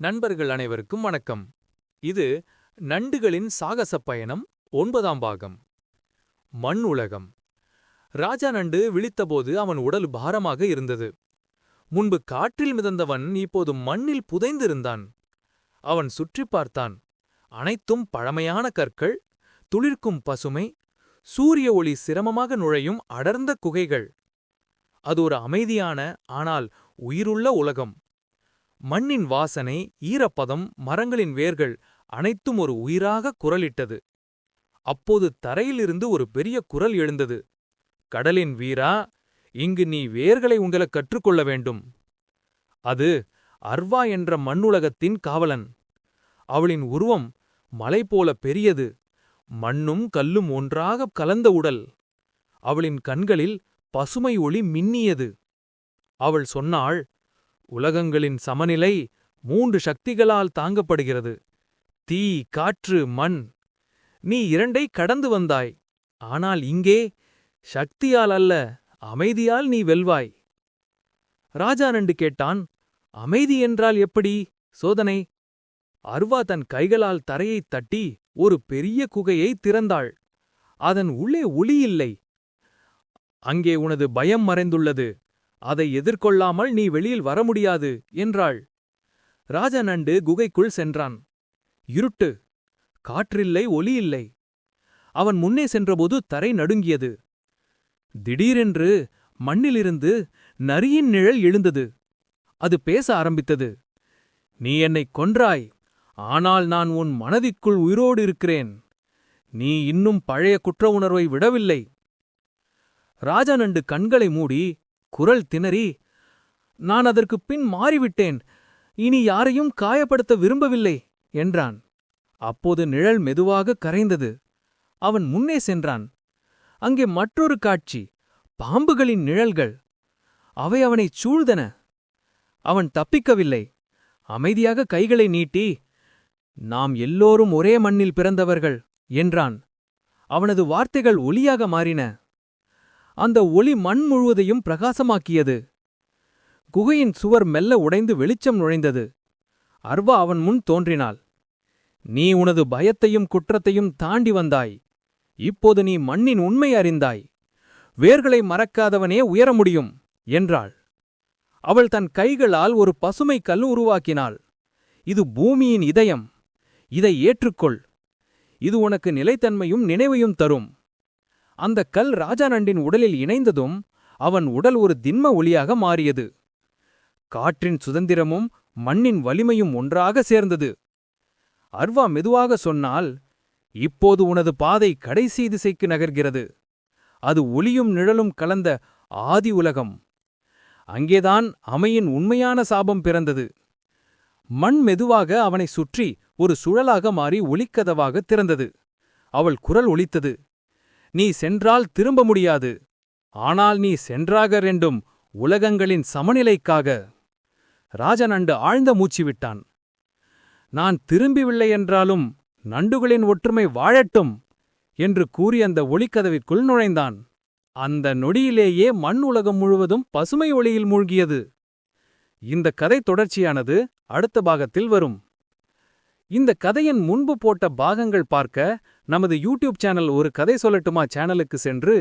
நண்பர்கள் அனைவருக்கும் வணக்கம். இது நண்டுகளின் சாகசப் பயணம் ஒன்பதாம் பாகம். மண் உலகம். ராஜா நண்டு விழித்தபோது அவன் உடல் பாரமாக இருந்தது. முன்பு காற்றில் மிதந்தவன் இப்போது மண்ணில் புதைந்திருந்தான். அவன் சுற்றிப் பார்த்தான். அனைத்தும் பழமையான கற்கள் துளிர்க்கும் பசுமை சூரிய ஒளி சிரமமாக நுழையும் அடர்ந்த குகைகள். அது ஒரு அமைதியான ஆனால் உயிருள்ள உலகம். மண்ணின் வாசனை ஈரப்பதம் மரங்களின் வேர்கள் அனைத்தும் ஒரு உயிராக குரலிட்டது. அப்போது தரையிலிருந்து ஒரு பெரிய குரல் எழுந்தது. கடலின் வீரா இங்கு நீ வேர்களை உங்களை கற்றுக்கொள்ள வேண்டும். அது அர்வா என்ற மண்ணுலகத்தின் காவலன். அவளின் உருவம் மலை போல பெரியது. மண்ணும் கல்லும் ஒன்றாகக் கலந்த உடல். அவளின் கண்களில் பசுமை ஒளி மின்னியது. அவள் சொன்னாள் உலகங்களின் சமநிலை மூன்று சக்திகளால் தாங்கப்படுகிறது. தீ காற்று மண். நீ இரண்டை கடந்து வந்தாய். ஆனால் இங்கே சக்தியால் அல்ல அமைதியால் நீ வெல்வாய். ராஜா நண்டு கேட்டான் அமைதி என்றால் எப்படி? சோதனை. அர்வா தன் கைகளால் தரையைத் தட்டி ஒரு பெரிய குகையை திறந்தாள். அதன் உள்ளே ஒளி இல்லை. அங்கே உனது பயம் மறைந்துள்ளது. அதை எதிர்கொள்ளாமல் நீ வெளியில் வர முடியாது என்றாள். ராஜநண்டு குகைக்குள் சென்றான். இருட்டு. காற்றில்லை ஒலி இல்லை. அவன் முன்னே சென்றபோது தரை நடுங்கியது. திடீரென்று மண்ணிலிருந்து நரியின் நிழல் எழுந்தது. அது பேச ஆரம்பித்தது. நீ என்னைக் கொன்றாய் ஆனால் நான் உன் மனதிற்குள் உயிரோடு இருக்கிறேன். நீ இன்னும் பழைய குற்ற உணர்வை விடவில்லை. ராஜநண்டு கண்களை மூடி குரல் திணறி நான் அதற்குப் பின் மாறிவிட்டேன். இனி யாரையும் காயப்படுத்த விரும்பவில்லை என்றான். அப்போது நிழல் மெதுவாக கரைந்தது. அவன் முன்னே சென்றான். அங்கே மற்றொரு காட்சி பாம்புகளின் நிழல்கள். அவை அவனைச் சூழ்ந்தன. அவன் தப்பிக்கவில்லை. அமைதியாக கைகளை நீட்டி நாம் எல்லோரும் ஒரே மண்ணில் பிறந்தவர்கள் என்றான். அவனது வார்த்தைகள் ஒலியாக மாறின. அந்த ஒளி மண் முழுவதையும் பிரகாசமாக்கியது. குகையின் சுவர் மெல்ல உடைந்து வெளிச்சம் நுழைந்தது. அர்வா அவன் முன் தோன்றினாள். நீ உனது பயத்தையும் குற்றத்தையும் தாண்டி வந்தாய். இப்போது நீ மண்ணின் உண்மை அறிந்தாய். வேர்களை மறக்காதவனே உயர முடியும் என்றாள். அவள் தன் கைகளால் ஒரு பசுமை கல் உருவாக்கினாள். இது பூமியின் இதயம். இதை ஏற்றுக்கொள். இது உனக்கு நிலைத்தன்மையும் நினைவையும் தரும். அந்த கல் ராஜாநண்டின் உடலில் இணைந்ததும் அவன் உடல் ஒரு திண்ம ஒளியாக மாறியது. காற்றின் சுதந்திரமும் மண்ணின் வலிமையும் ஒன்றாக சேர்ந்தது. அர்வா மெதுவாக சொன்னால் இப்போது உனது பாதை கடைசி திசைக்கு நகர்கிறது. அது ஒளியும் நிழலும் கலந்த ஆதி உலகம். அங்கேதான் அமையின் உண்மையான சாபம் பிறந்தது. மண் மெதுவாக அவனை சுற்றி ஒரு சுழலாக மாறி ஒளிக்கதவாக திறந்தது. அவள் குரல் ஒலித்தது. நீ சென்றால் திரும்ப முடியாது. ஆனால் நீ சென்றாக ரெண்டும் உலகங்களின் சமநிலைக்காக. ராஜநண்டு ஆழ்ந்த மூச்சு விட்டான். நான் திரும்பிவில்லை என்றாலும் நண்டுகளின் ஒற்றுமை வாழட்டும் என்று கூறி அந்த ஒளிக்கதவிற்குள் நுழைந்தான். அந்த நொடியிலேயே மண் உலகம் முழுவதும் பசுமை ஒளியில் மூழ்கியது. இந்த கதை தொடர்ச்சியானது அடுத்த பாகத்தில் வரும். இந்த கதையின் முன்பு போட்ட பாகங்கள் பார்க்க நமது யூடியூப் சேனல் ஒரு கதை சொல்லட்டுமா சேனலுக்கு சென்று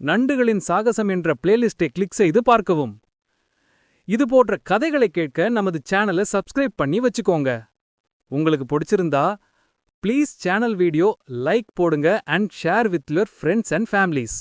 நண்டுகளின் சாகசம் என்ற பிளேலிஸ்டை கிளிக் செய்து பார்க்கவும். இது போன்ற கதைகளை கேட்க நமது சேனலை சப்ஸ்கிரைப் பண்ணி வச்சுக்கோங்க. உங்களுக்கு பிடிச்சிருந்தா ப்ளீஸ் சேனல் வீடியோ லைக் போடுங்க and share with your friends and families